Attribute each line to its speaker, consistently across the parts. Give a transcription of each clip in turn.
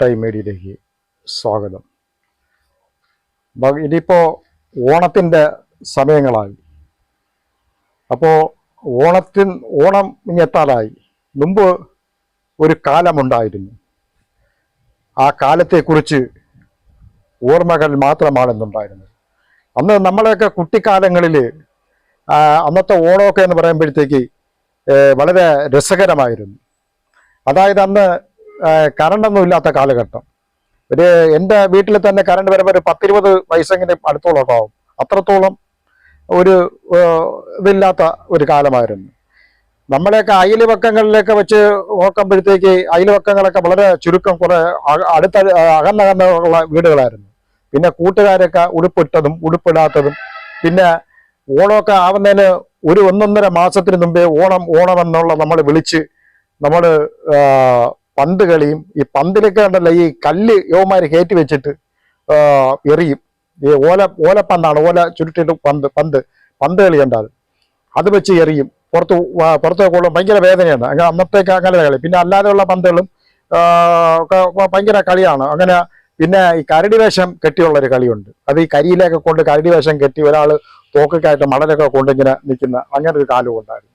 Speaker 1: Time മീഡിയയിലേക്ക് സ്വാഗതം ഇനിയിപ്പോൾ ഓണത്തിന്റെ സമയങ്ങളായി. അപ്പോൾ ഓണത്തിൻ ഓണം ഇങ്ങെത്താറായി മുമ്പ് ഒരു കാലമുണ്ടായിരുന്നു. ആ കാലത്തെക്കുറിച്ച് ഓർമ്മകൾ മാത്രമാണെന്നുണ്ടായിരുന്നത് അന്ന് നമ്മളെയൊക്കെ കുട്ടിക്കാലങ്ങളിൽ അന്നത്തെ ഓണമൊക്കെ എന്ന് പറയുമ്പോഴത്തേക്ക് വളരെ രസകരമായിരുന്നു. അതായത് അന്ന് കറണ്ടൊന്നും ഇല്ലാത്ത കാലഘട്ടം. ഒരു എന്റെ വീട്ടിൽ തന്നെ കറണ്ട് വരുമ്പോൾ ഒരു പത്തിരുപത് വയസ്സെങ്കിലും അടുത്തോളം ഉണ്ടാവും. അത്രത്തോളം ഒരു ഇതില്ലാത്ത ഒരു കാലമായിരുന്നു. നമ്മളെയൊക്കെ അയൽവക്കങ്ങളിലൊക്കെ വെച്ച് നോക്കുമ്പോഴത്തേക്ക് അയൽവക്കങ്ങളൊക്കെ വളരെ ചുരുക്കം കുറെ അടുത്ത അകന്നകന്നുള്ള വീടുകളായിരുന്നു. പിന്നെ കൂട്ടുകാരൊക്കെ ഉടുപ്പിട്ടതും ഉടുപ്പിടാത്തതും പിന്നെ ഓണമൊക്കെ ആവുന്നതിന് ഒരു ഒന്നൊന്നര മാസത്തിന് മുമ്പേ ഓണം ഓണം എന്നുള്ള നമ്മൾ വിളിച്ച് നമ്മൾ പന്ത് കളിയും ഈ പന്തിലൊക്കെ ഉണ്ടല്ലോ ഈ കല്ല് യോമാര് കയറ്റി വെച്ചിട്ട് എറിയും. ഈ ഓല ഓലപ്പന്താണ് ഓല ചുരുട്ടിട്ട് പന്ത് പന്ത് പന്ത് കളി കണ്ടാൽ. അത് വെച്ച് എറിയും. പുറത്ത് പുറത്തേക്ക് കൊള്ളും ഭയങ്കര വേദനയാണ്. അങ്ങനെ അന്നത്തേക്ക് അങ്ങനെ കളി. പിന്നെ അല്ലാതെയുള്ള പന്തുകളും ഭയങ്കര കളിയാണ്. അങ്ങനെ പിന്നെ ഈ കരടി വേഷം കെട്ടിയുള്ള ഒരു കളിയുണ്ട്. അത് ഈ കരിയിലൊക്കെ കൊണ്ട് കരടി വേഷം കെട്ടി ഒരാൾ തോക്കൊക്കെയായിട്ട് മടലൊക്കെ കൊണ്ട് ഇങ്ങനെ നിൽക്കുന്ന അങ്ങനെ ഒരു കാലവും ഉണ്ടായിരുന്നു.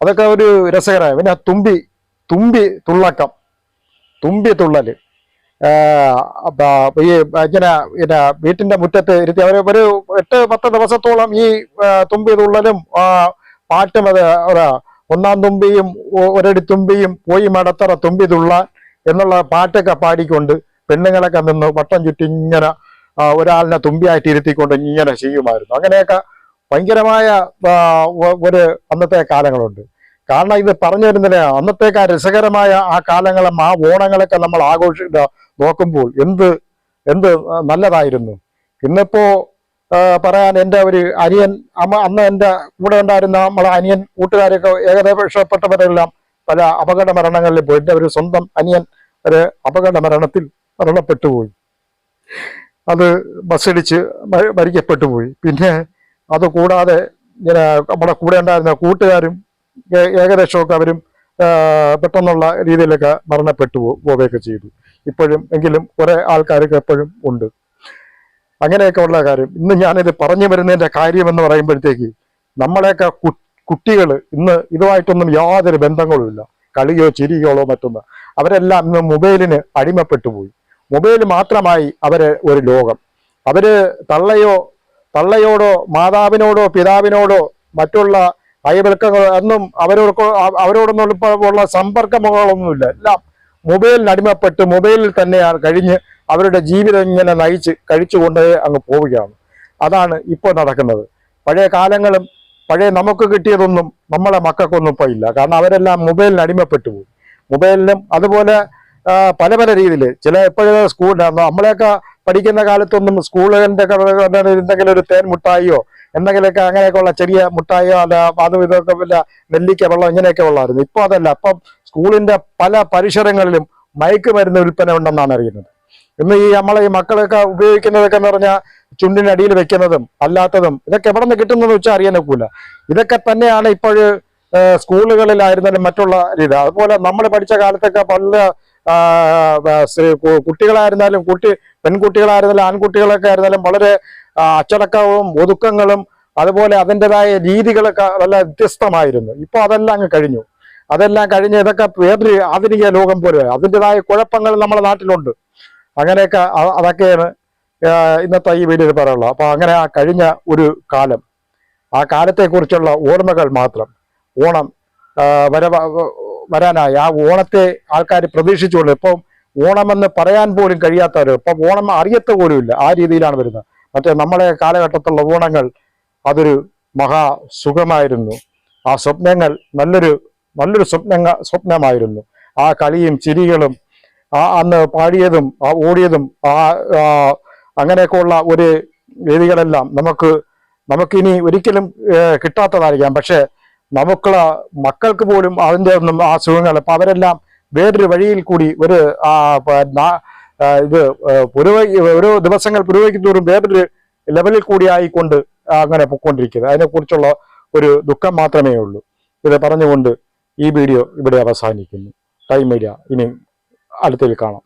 Speaker 1: അതൊക്കെ ഒരു രസകരമായ പിന്നെ തുമ്പി തുമ്പി തുള്ളക്കം. തുമ്പി അപ്പൊ ഈ ഇങ്ങനെ പിന്നെ വീട്ടിന്റെ മുറ്റത്ത് ഇരുത്തി അവർ ഒരു എട്ട് പത്ത് ദിവസത്തോളം ഈ തുമ്പി തുള്ളലും പാട്ടും അത് ഒന്നാം തുമ്പിയും ഒരടി തുമ്പിയും പോയി മടത്തറ തുമ്പി തുള്ള എന്നുള്ള പാട്ടൊക്കെ പാടിക്കൊണ്ട് പെണ്ണുങ്ങളൊക്കെ നിന്ന് വട്ടം ചുറ്റി ഇങ്ങനെ ഒരാളിനെ തുമ്പിയായിട്ട് ഇരുത്തിക്കൊണ്ട് ഇങ്ങനെ ചെയ്യുമായിരുന്നു. അങ്ങനെയൊക്കെ ഭയങ്കരമായ ഒരു അന്നത്തെ കാലങ്ങളുണ്ട്. കാരണം ഇത് പറഞ്ഞു വരുന്നില്ല? അന്നത്തേക്ക് ആ രസകരമായ ആ കാലങ്ങളും ആ ഓണങ്ങളൊക്കെ നമ്മൾ ആഘോഷ നോക്കുമ്പോൾ എന്ത് എന്ത് നല്ലതായിരുന്നു. ഇന്നിപ്പോ പറയാൻ എന്റെ ഒരു അനിയൻ അമ്മ അന്ന് എന്റെ കൂടെ ഉണ്ടായിരുന്ന നമ്മളെ അനിയൻ കൂട്ടുകാരൊക്കെ ഏകദേശപ്പെട്ടവരെല്ലാം പല അപകട മരണങ്ങളിൽ പോയി എന്റെ ഒരു സ്വന്തം അനിയൻ ഒരു അപകട മരണത്തിൽ മരണപ്പെട്ടു പോയി. അത് ബസ്സിടിച്ച് മരിക്കപ്പെട്ടു പോയി. പിന്നെ അതുകൂടാതെ ഇങ്ങനെ നമ്മുടെ കൂടെ ഉണ്ടായിരുന്ന കൂട്ടുകാരും ഏകദേശമൊക്കെ അവരും പെട്ടെന്നുള്ള രീതിയിലൊക്കെ മരണപ്പെട്ടു പോവുകയൊക്കെ ചെയ്തു. ഇപ്പോഴും എങ്കിലും കുറേ ആൾക്കാരൊക്കെ എപ്പോഴും ഉണ്ട്. അങ്ങനെയൊക്കെ ഉള്ള കാര്യം. ഇന്ന് ഞാനിത് പറഞ്ഞു വരുന്നതിന്റെ കാര്യമെന്ന് പറയുമ്പോഴത്തേക്ക് നമ്മളെയൊക്കെ കുട്ടികൾ ഇന്ന് ഇതുമായിട്ടൊന്നും യാതൊരു ബന്ധങ്ങളുമില്ല കളിയോ ചിരികളോ മറ്റൊന്ന്. അവരെല്ലാം ഇന്ന് മൊബൈലിന് അടിമപ്പെട്ടു പോയി. മൊബൈൽ മാത്രമായി അവരെ ഒരു ലോകം. അവർ തള്ളയോ തള്ളയോടോ മാതാവിനോടോ പിതാവിനോടോ മറ്റുള്ള അയൽവക്കങ്ങൾ ഒന്നും അവരോട് അവരോടൊന്നും ഉള്ള സമ്പർക്കങ്ങളൊന്നുമില്ല എല്ലാം മൊബൈലിന് അടിമപ്പെട്ട് മൊബൈലിൽ തന്നെയാണ് കഴിഞ്ഞ് അവരുടെ ജീവിതം ഇങ്ങനെ നയിച്ച് കഴിച്ചുകൊണ്ട് അങ്ങ് പോവുകയാണ്. അതാണ് ഇപ്പോൾ നടക്കുന്നത്. പഴയ കാലങ്ങളും പഴയ നമുക്ക് കിട്ടിയതൊന്നും നമ്മളെ മക്കൾക്കൊന്നും ഇപ്പോൾ ഇല്ല. കാരണം അവരെല്ലാം മൊബൈലിന് അടിമപ്പെട്ടു പോയി. മൊബൈലിനും അതുപോലെ പല പല രീതിയിൽ ചില എപ്പോഴും സ്കൂൾ നമ്മളെയൊക്കെ പഠിക്കുന്ന കാലത്തൊന്നും സ്കൂളിന്റെ എന്തെങ്കിലും ഒരു തേൻ മുട്ടായിയോ എന്തെങ്കിലുമൊക്കെ അങ്ങനെയൊക്കെയുള്ള ചെറിയ മുട്ടായോ അല്ല അതും ഇതൊക്കെ വല്ല നെല്ലിക്ക വെള്ളം ഇങ്ങനെയൊക്കെ ഉള്ളായിരുന്നു. ഇപ്പോൾ അതല്ല. അപ്പം സ്കൂളിന്റെ പല പരിസരങ്ങളിലും മയക്കുമരുന്ന് വിൽപ്പന ഉണ്ടെന്നാണ് അറിയുന്നത്. ഇന്ന് ഈ നമ്മളെ ഈ മക്കളൊക്കെ ഉപയോഗിക്കുന്നതൊക്കെ എന്ന് പറഞ്ഞാൽ ചുണ്ടിനടിയിൽ വെക്കുന്നതും അല്ലാത്തതും ഇതൊക്കെ എവിടെ നിന്ന് കിട്ടുന്നതെന്ന് വെച്ചാൽ അറിയാൻ ഒക്കില്ല ഇതൊക്കെ തന്നെയാണ് ഇപ്പോൾ സ്കൂളുകളിലായിരുന്നാലും മറ്റുള്ള രീതി അതുപോലെ നമ്മൾ പഠിച്ച കാലത്തൊക്കെ പല കുട്ടികളായിരുന്നാലും കുട്ടി പെൺകുട്ടികളായിരുന്നാലും ആൺകുട്ടികളൊക്കെ ആയിരുന്നാലും വളരെ അച്ചടക്കവും ഒതുക്കങ്ങളും അതുപോലെ അതിന്റെതായ രീതികളൊക്കെ നല്ല വ്യത്യസ്തമായിരുന്നു. ഇപ്പോൾ അതെല്ലാം അങ്ങ് കഴിഞ്ഞു. അതെല്ലാം കഴിഞ്ഞ് ഇതൊക്കെ വേറൊരു ആധുനിക ലോകം പോലെ അതിന്റെതായ കുഴപ്പങ്ങൾ നമ്മുടെ നാട്ടിലുണ്ട്. അങ്ങനെയൊക്കെ അതൊക്കെയാണ് ഇന്നത്തെ ഈ വീഡിയോയിൽ പറയാനുള്ളത്. അപ്പോൾ അങ്ങനെ ആ കഴിഞ്ഞ ഒരു കാലം ആ കാലത്തെക്കുറിച്ചുള്ള ഓർമ്മകൾ മാത്രം ഓണം വര വരാനായി. ആ ഓണത്തെ ആൾക്കാർ പ്രതീക്ഷിച്ചുകൊണ്ട് ഇപ്പം ഓണമെന്ന് പറയാൻ പോലും കഴിയാത്തവർ ഇപ്പം ഓണം അറിയത്ത പോലുമില്ല. ആ രീതിയിലാണ് വരുന്നത്. മറ്റേ നമ്മളെ കാലഘട്ടത്തുള്ള ഓണങ്ങൾ അതൊരു മഹാ സുഖമായിരുന്നു. ആ സ്വപ്നങ്ങൾ നല്ലൊരു നല്ലൊരു സ്വപ്ന സ്വപ്നമായിരുന്നു. ആ കളിയും ചിരികളും ആ അന്ന് പാടിയതും ആ ഓടിയതും ആ അങ്ങനെയൊക്കെയുള്ള ഒരു രീതികളെല്ലാം നമുക്ക് നമുക്കിനി ഒരിക്കലും കിട്ടാത്തതായിരിക്കാം. പക്ഷേ നമുക്കുള്ള മക്കൾക്ക് പോലും അതിന്റെ ഒന്നും ആ സുഖങ്ങൾ അപ്പൊ അവരെല്ലാം വേറൊരു വഴിയിൽ കൂടി ഒരു ഇത് ഓരോ ദിവസങ്ങൾ പുരോഗമിക്കുന്നതോറും വേറൊരു ലെവലിൽ കൂടി ആയിക്കൊണ്ട് അങ്ങനെ പൊയ്ക്കൊണ്ടിരിക്കുന്നത്. അതിനെക്കുറിച്ചുള്ള ഒരു ദുഃഖം മാത്രമേ ഉള്ളൂ. ഇത് പറഞ്ഞുകൊണ്ട് ഈ വീഡിയോ ഇവിടെ അവസാനിക്കുന്നു. ടൈം മീഡിയ ഇനി അടുത്തതിൽ കാണാം.